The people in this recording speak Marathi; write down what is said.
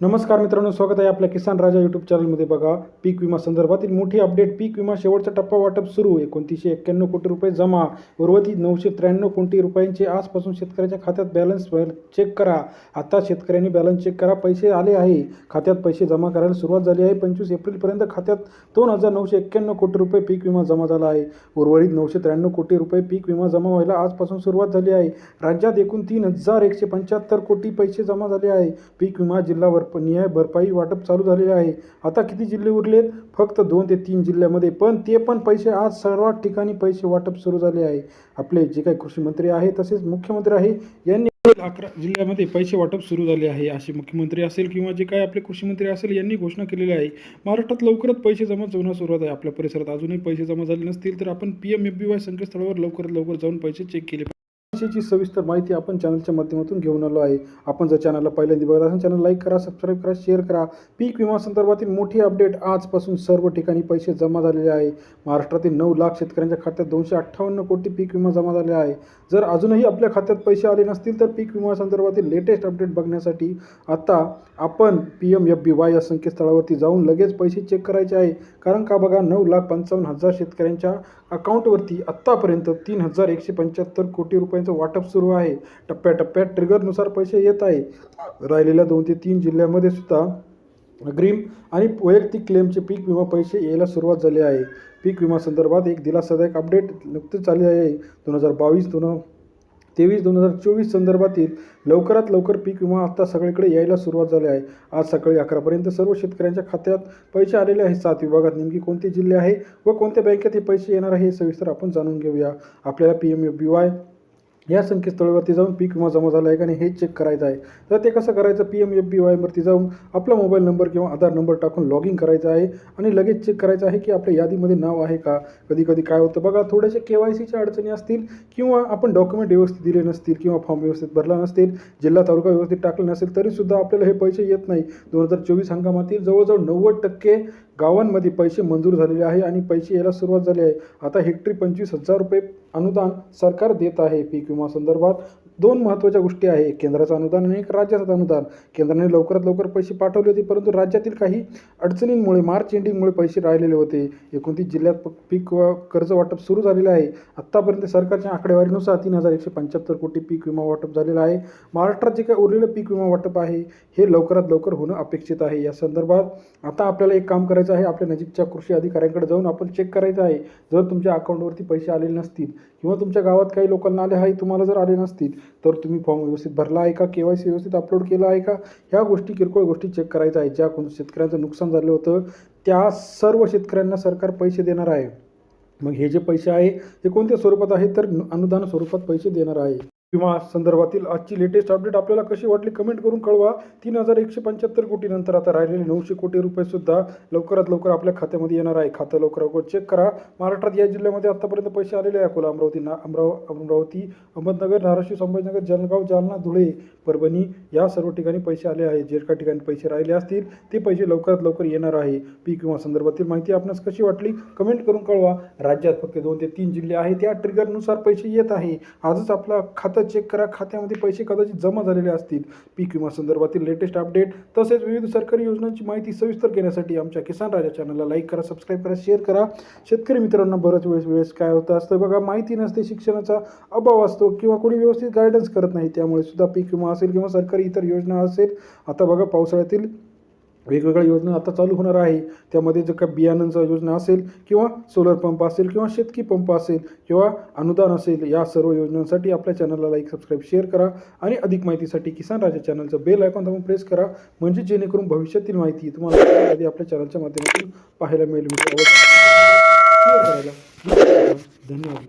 नमस्कार मित्रांनो स्वागत आहे आपल्या किसान राजा यूट्यूब चॅनलमध्ये बघा पीक विमा संदर्भातील मोठी अपडेट पीक विमा शेवटचा टप्पा वाटप सुरू. एकोणतीसशे एक्क्याण्णव कोटी रुपये जमा. उर्वरित नऊशे त्र्याण्णव कोटी रुपयांचे आजपासून शेतकऱ्याच्या खात्यात बॅलन्स चेक करा. आता शेतकऱ्यांनी बॅलन्स चेक करा. पैसे आले आहे. खात्यात पैसे जमा करायला सुरुवात झाली आहे. पंचवीस एप्रिलपर्यंत खात्यात दोन हजार नऊशे एक्क्याण्णव कोटी रुपये पीक विमा जमा झाला आहे. उर्वरित नऊशे त्र्याण्णव कोटी रुपये पीक विमा जमा व्हायला आजपासून सुरुवात झाली आहे. राज्यात एकूण तीन हजार एकशे पंच्याहत्तर कोटी पैसे जमा झाले आहे. पीक विमा जिल्हा निहाय भरपाई वाटप चालू झालेले आहे. आता किती जिल्हे उरलेत? फक्त दोन ते तीन जिल्ह्यामध्ये. पण ते पण पैसे आज सर्वात ठिकाणी पैसे वाटप सुरू झाले आहे. आपले जे काही कृषी मंत्री आहे तसेच मुख्यमंत्री आहे यांनी अकरा जिल्ह्यामध्ये पैसे वाटप सुरू झाले आहे. असे मुख्यमंत्री असेल किंवा जे काही आपले कृषी मंत्री असेल यांनी घोषणा केलेली आहे. महाराष्ट्रात लवकरच पैसे जमा होण्यास सुरुवात आहे. आपल्या परिसरात अजूनही पैसे जमा झाले नसतील तर आपण P M F B Y संकेतस्थळावर लवकरात लवकर जाऊन पैसे चेक केले ची सविस्तर माहिती आपण चॅनलच्या माध्यमातून घेऊन आलो आहे. आपण जर चॅनलला पहिल्यांदा बघत असाल चॅनल लाईक करा सबस्क्राईब करा शेअर करा. पीक विमा संदर्भातील मोठी अपडेट आजपासून सर्व ठिकाणी पैसे जमा झालेले आहे. महाराष्ट्रातील नऊ लाख शेतकऱ्यांच्या खात्यात दोनशे अठ्ठावन्न कोटी पीक विमा जमा झाले आहे. जर अजूनही आपल्या खात्यात पैसे आले नसतील तर पीक विमा संदर्भातील लेटेस्ट अपडेट बघण्यासाठी आता आपण P M F B Y या संकेतस्थळावरती जाऊन लगेच पैसे चेक करायचे आहे. कारण का बघा नऊ लाख पंचावन्न हजार शेतकऱ्यांच्या अकाउंटवरती आत्तापर्यंत तीन हजार एकशे पंच्याहत्तर कोटी रुपयांचा वाटप सुरू आहे. टप्प्याटप्प्यात ट्रिगरनुसार पैसे येत आहे राहिलेल्या दोन ते तीन जिल्ह्यामध्ये सुद्धा अग्रिम आणि वैयक्तिक क्लेमचे पीक विमा पैसे यायला सुरुवात झाली आहे. पीक विमा संदर्भात एक दिलासादायक अपडेट नुकतेच आले आहे. दोन हजार बावीस दोन तेवीस दोन हजार चोवीस संदर्भातील लवकरात लवकर पीक विमा आता सगळीकडे यायला सुरुवात झाली आहे. आज सकाळी अकरापर्यंत सर्व शेतकऱ्यांच्या खात्यात पैसे आलेले आहेत. सात विभागात नेमकी कोणते जिल्हे आहे व कोणत्या बँकेत हे पैसे येणार आहे हे सविस्तर आपण जाणून घेऊया. आपल्याला पी एम बी वाय या संकेतस्थळावरती जाऊन पीक विमा जमा झाला आहे का नाही हे चेक करायचं आहे. तर ते कसं करायचं? पी एम एफ बी वायवरती जाऊन आपला मोबाईल नंबर किंवा आधार नंबर टाकून लॉग इन करायचं आहे आणि लगेच चेक करायचं आहे की आपल्या यादीमध्ये नाव आहे का? कधी कधी काय होतं? बघा थोड्याशा के वाय सीच्या अडचणी असतील किंवा आपण डॉक्युमेंट व्यवस्थित दिले नसतील किंवा फॉर्म व्यवस्थित भरला नसतील जिल्हा तालुका व्यवस्थित टाकला नसेल तरीसुद्धा आपल्याला हे पैसे येत नाही. दोन हजार चोवीस हंगामातील जवळजवळ नव्वद टक्के गावांमध्ये पैसे मंजूर झालेले आहे आणि पैसे यायला सुरुवात झाली आहे. आता हेक्टरी पंचवीस हजार रुपये अनुदान सरकार देत आहे. पीक विमा संदर्भात दोन महत्त्वाच्या गोष्टी आहे केंद्राचं अनुदान आणि एक राज्याचं अनुदान. केंद्राने लवकरात लवकर पैसे पाठवले होते परंतु राज्यातील काही अडचणींमुळे मार्च एंडिंगमुळे पैसे राहिलेले होते. एकोणतीस जिल्ह्यात प- पीक कर्ज वाटप सुरू झालेलं आहे. आत्तापर्यंत सरकारच्या आकडेवारीनुसार तीन हजार एकशे पंच्याहत्तर कोटी पीक विमा वाटप झालेलं आहे. महाराष्ट्रात जे काही उरलेलं पीक विमा वाटप आहे हे लवकरात लवकर होणं अपेक्षित आहे. या संदर्भात आता आपल्याला एक काम करायचं आहे आपल्या नजीकच्या कृषी अधिकाऱ्यांकडे जाऊन आपण चेक करायचं आहे. जर तुमच्या अकाउंटवरती पैसे आलेले नसतील किंवा तुमच्या गावात काही लोकांना आले आहे तुम्हाला जर आले नसतील तर तुम्ही फॉर्म व्यवस्थित भरला आहे का? के वाय सी व्यवस्थित अपलोड केला आहे का? ह्या गोष्टी किरकोळ गोष्टी चेक करायच्या आहेत ज्या कोण शेतकऱ्यांचं नुकसान झालं होतं त्या सर्व शेतकऱ्यांना सरकार पैसे देणार आहे. मग हे जे पैसे आहे हे कोणत्या स्वरूपात आहे? तर अनुदान स्वरूपात पैसे देणार आहे. विमा संदर्भातील आजची लेटेस्ट अपडेट आपल्याला कशी वाटली कमेंट करून कळवा. तीन हजार एकशे पंच्याहत्तर कोटीनंतर आता राहिलेले नऊशे कोटी रुपये सुद्धा लवकरात लवकर आपल्या खात्यामध्ये येणार आहे. खातं लवकर लवकर चेक करा. महाराष्ट्रात या जिल्ह्यामध्ये आतापर्यंत पैसे आलेले आहे अकोला अमरावती ना अमराव अमरावती अहमदनगर धाराशिव संभाजीनगर जळगाव जालना धुळे परभणी या सर्व ठिकाणी पैसे आले आहेत. जे काही ठिकाणी पैसे राहिले असतील ते पैसे लवकरात लवकर येणार आहे. पीक विमा संदर्भातील माहिती आपणास कशी वाटली कमेंट करून कळवा. राज्यात फक्त दोन ते तीन जिल्हे आहेत. त्या ट्रिगरनुसार पैसे येत आहे. आजच आपला खातं चेक करा. खात्यामध्ये पैसे कदाचित जमा झालेले असतील. पीक विमा संदर्भातील लेटेस्ट अपडेट तसेच विविध सरकारी योजनांची माहिती सविस्तर घेण्यासाठी आमच्या किसान राजा चॅनलला लाईक करा सबस्क्राईब करा शेअर करा. शेतकरी मित्रांना बऱ्याच वेळेस वेळेस काय होतं असतं बघा माहिती नसते शिक्षणाचा अभाव असतो किंवा कोणी व्यवस्थित गायडन्स करत नाही त्यामुळे सुद्धा पीक विमा असेल किंवा सरकारी इतर योजना असेल. आता बघा पावसाळ्यातील वेगवेगळ्या योजना आता चालू होणार आहे. त्यामध्ये जर का बियाणांचा योजना असेल किंवा सोलर पंप असेल किंवा शेतकी पंप असेल किंवा अनुदान असेल या सर्व योजनांसाठी आपल्या चॅनलला लाईक सबस्क्राईब शेअर करा आणि अधिक माहितीसाठी किसान राजा चॅनलचं बेल आयकॉन दाबून प्रेस करा. म्हणजे जेणेकरून भविष्यातील माहिती तुम्हाला आधी आपल्या चॅनलच्या माध्यमातून पाहायला मिळेल. धन्यवाद